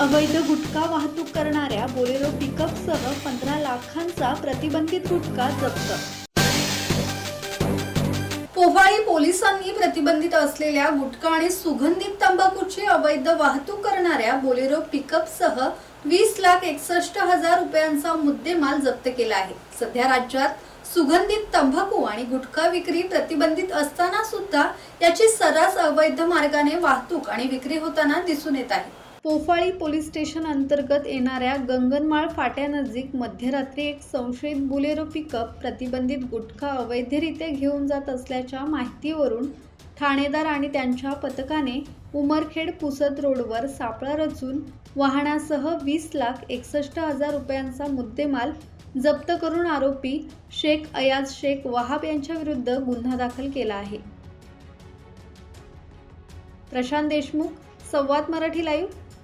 अवैध गुटखा वाहतूक करणाऱ्या बोलेरो पिकअपसह पंधरा लाखांचा प्रतिबंधित गुटखा जप्त. पोव्हाळी पोलिसांनी प्रतिबंधित असलेल्या गुटखा आणि सुगंधित तंबाखूची अवैध वाहतूक करणाऱ्या बोलेरो पिकअपसह वीस लाख एकसष्ट हजार रुपयांचा मुद्देमाल जप्त केला आहे. सध्या राज्यात सुगंधित तंबाखू आणि गुटखा विक्री प्रतिबंधित असताना सुद्धा याची सर्रास अवैध मार्गाने वाहतूक आणि विक्री होताना दिसून येत आहे. पोफाळी पोलीस स्टेशन अंतर्गत येणाऱ्या गंगनमाळ फाट्यानजीक मध्यरात्री एक संशयित बुलेरो पिकअप प्रतिबंधित गुटखा अवैधरित्या घेऊन जात असल्याच्या माहितीवरून ठाणेदार आणि त्यांच्या पथकाने उमरखेड पुसद रोडवर सापळा रचून वाहनासह वीस लाख एकसष्ट हजार रुपयांचा मुद्देमाल जप्त करून आरोपी शेख अयाज शेख वहाब यांच्या विरुद्ध गुन्हा दाखल केला आहे. प्रशांत देशमुख संवाद मराठी लाईव्ह.